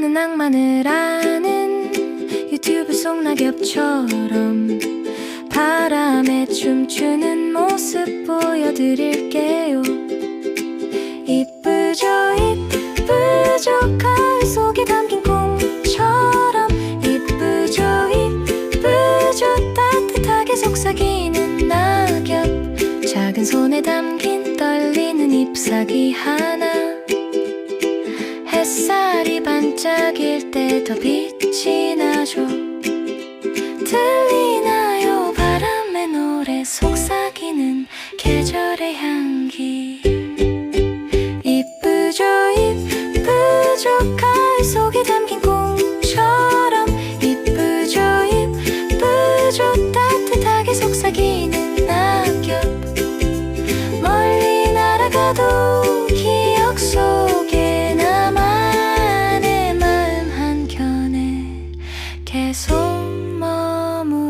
많은 악마를 아는 유튜브 속 낙엽처럼 바람에 춤추는 모습 보여드릴게요. 이쁘죠 이쁘죠 가을 속에 담긴 꿈처럼. 이쁘죠 이쁘죠 따뜻하게 속삭이는 낙엽. 작은 손에 담긴 떨리는 잎사귀 하나. 반짝일 때 더 빛이 나죠. 들리나요? 바람의 노래 속삭이는 계절의 향기. 이쁘죠? 이쁘죠? 가을 속에 계속 머물러요.